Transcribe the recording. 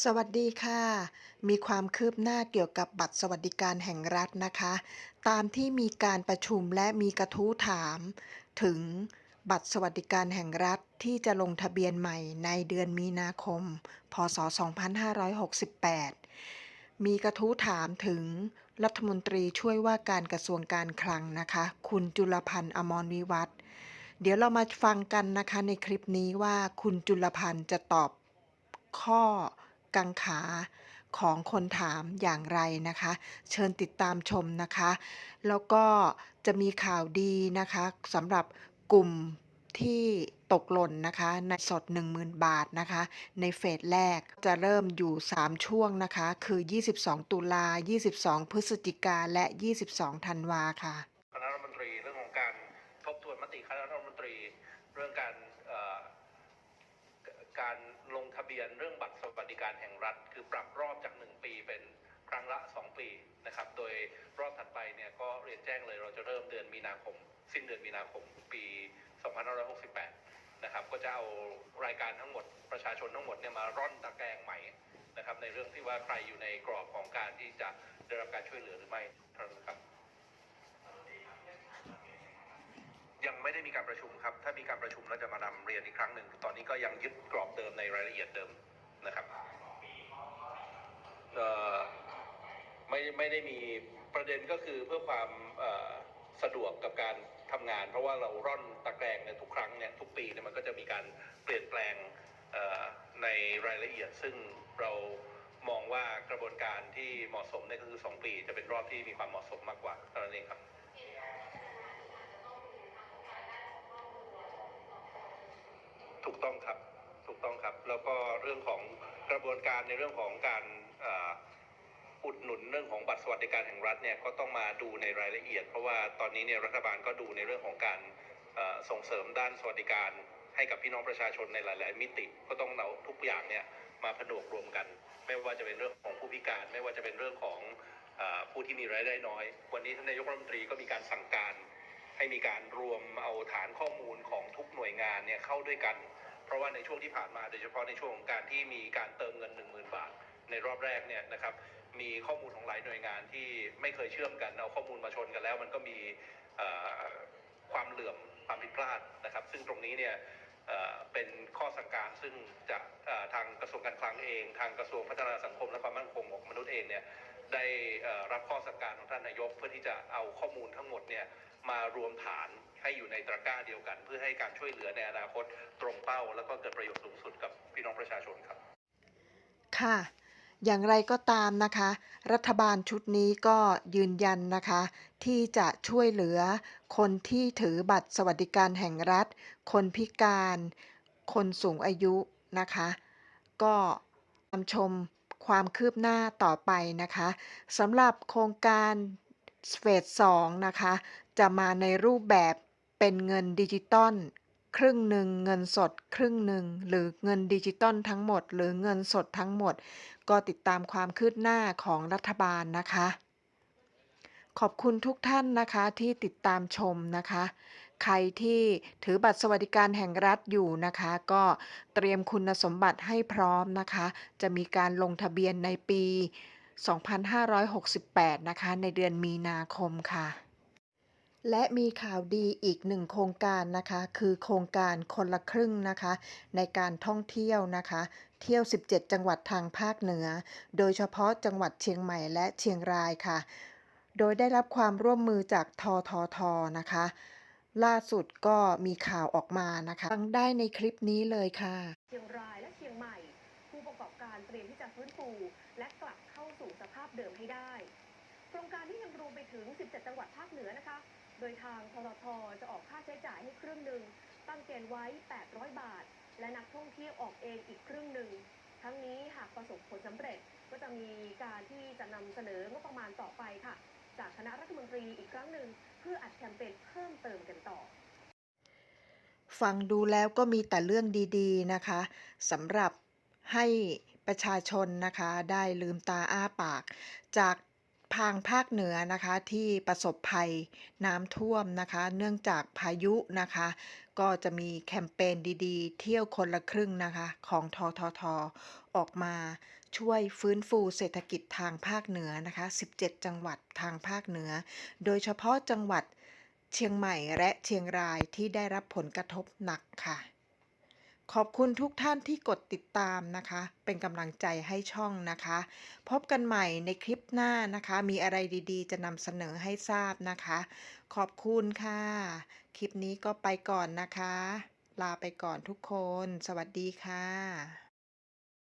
สวัสดีค่ะ มีความคืบหน้าเกี่ยวกับบัตรสวัสดิการแห่งรัฐนะคะ ตามที่มีการประชุมและมีกระทู้ถาม ถึงบัตรสวัสดิการแห่งรัฐที่จะลงทะเบียนใหม่ในเดือนมีนาคม พศ 2568 มีกระทู้ถามถึงรัฐมนตรีช่วยว่าการกระทรวงการคลังนะคะ คุณจุลพันธ์อมรวิวัฒเดี๋ยวเรามาฟังกันนะคะในคลิปนี้ว่าคุณจุลพันธ์จะตอบข้อ กังขาของคนถามอย่างไรนะคะ เชิญติดตามชมนะคะ แล้วก็จะมีข่าวดีนะคะสำหรับกลุ่มที่ตกหล่นนะคะในสด 10,000 บาทนะคะ ในเฟสแรกจะเริ่มอยู่ 3 ช่วงนะคะ คือ 22 ตุลา 22 พฤศจิกา และ 22 ธันวาค่ะคณะรัฐมนตรีเรื่องของการทบทวนมติคณะรัฐมนตรี เรื่องการ การลงทะเบียนเรื่องบัตรสวัสดิการแห่งรัฐ คือปรับรอบจาก 1 ปีเป็นครั้งละ 2 ปีนะครับ โดยรอบถัดไปเนี่ยก็เรียนแจ้งเลยเราจะเริ่มเดือนมีนาคม สิ้นเดือนมีนาคมปี 2568 นะครับ ก็จะเอารายการทั้งหมดประชาชนทั้งหมดเนี่ยมาร่อนตะแกรงใหม่นะครับในเรื่องที่ว่าใครอยู่ในกรอบของการที่จะได้รับการช่วยเหลือหรือไม่ครับ ยังไม่ได้มี การประชุมครับ ถ้ามีการประชุมเราจะมานำเรียนอีกครั้งหนึ่ง ตอนนี้ก็ยังยึดกรอบเดิมในรายละเอียดเดิมนะครับไม่ไม่ได้มีประเด็นก็คือเพื่อความสะดวกกับการทำงาน เพราะว่าเราร่อนตะแกรงเนี่ยทุกครั้งเนี่ยทุกปีเนี่ยมันก็จะมีการเปลี่ยนแปลงในรายละเอียด ซึ่งเรามองว่ากระบวนการที่เหมาะสมเนี่ยก็คือ 2 ปี จะเป็นรอบที่มีความเหมาะสมมากกว่าเท่านั้นเองครับ ถูกต้องครับถูกต้องครับ แล้วก็เรื่องของกระบวนการในเรื่องของการอุดหนุนเรื่องของบัตรสวัสดิการแห่งรัฐเนี่ยก็ต้องมาดูในรายละเอียด เพราะว่าตอนนี้เนี่ยรัฐบาลก็ดูในเรื่องของการส่งเสริมด้านสวัสดิการให้กับพี่น้องประชาชนในหลาย ๆ มิติก็ต้องเอาทุกอย่างเนี่ยมาผนวกรวมกัน ไม่ว่าจะเป็นเรื่องของผู้พิการ ไม่ว่าจะเป็นเรื่องของอผู้ที่มีรายได้น้อย วันนี้ท่านนายกรัฐมนตรีก็มีการสั่งการ ให้มีการรวมเอาฐานข้อมูลของทุกหน่วยงานเนี่ยเข้าด้วยกัน เพราะว่าในช่วงที่ผ่านมาโดยเฉพาะในช่วงของการที่มีการเติมเงิน 1 0,000 บาท ในรอบแรกเนี่ยนะครับมีข้อมูลของหลายหน่วยงานที่ไม่เคยเชื่อมกันเอาข้อมูลมาชนกันแล้ว มันก็มีความเหลื่อมความผิดพลาดนะครับ ซึ่งตรงนี้เนี่ยเป็นข้อสั่งการซึ่งจะทางกระทรวงการคลังเอง ทางกระทรวงพัฒนาสังคมและความมั่นคงของมนุษย์เองเนี่ยได้รับข้อสั่งการของท่านนายกเพื่อที่จะเอาข้อมูลทั้งหมดเนี่ย มารวมฐานให้อยู่ในตะกร้าเดียวกัน เพื่อให้การช่วยเหลือในอนาคตตรงเป้า แล้วก็เกิดประโยชน์สูงสุดกับพี่น้องประชาชนครับ ค่ะ อย่างไรก็ตามนะคะ รัฐบาลชุดนี้ก็ยืนยันนะคะ ที่จะช่วยเหลือ คนที่ถือบัตรสวัสดิการแห่งรัฐ คนพิการ คนสูงอายุนะคะ ก็ตามชมความคืบหน้าต่อไปนะคะสำหรับโครงการ เฟส2นะคะ จะมาในรูปแบบเป็นเงินดิจิตอลครึ่งหนึ่งเงินสดครึ่งหนึ่งหรือเงินดิจิตอลทั้งหมด หรือเงินสดทั้งหมด ก็ติดตามความคืบหน้าของรัฐบาลนะคะ ขอบคุณทุกท่านนะคะที่ติดตามชมนะคะ ใครที่ถือบัตรสวัสดิการแห่งรัฐอยู่นะคะ ก็เตรียมคุณสมบัติให้พร้อมนะคะ จะมีการลงทะเบียนในปี 2568 นะคะ ในเดือนมีนาคมค่ะ และมีข่าวดีอีกหนึ่งโครงการนะคะ คือโครงการคนละครึ่งนะคะ ในการท่องเที่ยวนะคะ เที่ยว 17 จังหวัดทางภาคเหนือ โดยเฉพาะจังหวัดเชียงใหม่และเชียงรายค่ะ โดยได้รับความร่วมมือจากทททนะคะ ล่าสุดก็มีข่าวออกมานะคะฟังได้ในคลิปนี้เลยค่ะ เชียงรายและเชียงใหม่ ผู้ประกอบการเตรียมที่จะฟื้นฟู สู่สภาพเดิมให้ได้ โครงการนี้ยังรวมไปถึง 17 จังหวัดภาคเหนือนะคะ โดยทางทททจะออกค่าใช้จ่ายให้ครึ่งหนึ่ง ตั้งเกณฑ์ไว้ 800 บาท และนักท่องเที่ยวออกเองอีกครึ่งหนึ่ง ทั้งนี้หากประสบผลสำเร็จก็จะมีการที่จะนำเสนองบประมาณต่อไปค่ะ จากคณะรัฐมนตรีอีกครั้งหนึ่งเพื่ออัดแคมเปญเพิ่มเติมกันต่อฟังดูแล้วก็มีแต่เรื่องดี ๆ นะคะสำหรับให้ ประชาชนนะคะได้ลืมตาอ้าปาก จากทางภาคเหนือนะคะที่ประสบภัยน้ำท่วมนะคะ เนื่องจากพายุนะคะ ก็จะมีแคมเปญดีๆ เที่ยวคนละครึ่งนะคะ ของทททออกมาช่วยฟื้นฟูเศรษฐกิจทางภาคเหนือนะคะ 17 จังหวัดทางภาคเหนือ โดยเฉพาะจังหวัดเชียงใหม่และเชียงรายที่ได้รับผลกระทบหนักค่ะ ขอบคุณทุกท่านที่กดติดตามนะคะ เป็นกำลังใจให้ช่องนะคะ พบกันใหม่ในคลิปหน้านะคะ มีอะไรดีๆ จะนำเสนอให้ทราบนะคะ ขอบคุณค่ะ คลิปนี้ก็ไปก่อนนะคะ ลาไปก่อนทุกคน สวัสดีค่ะ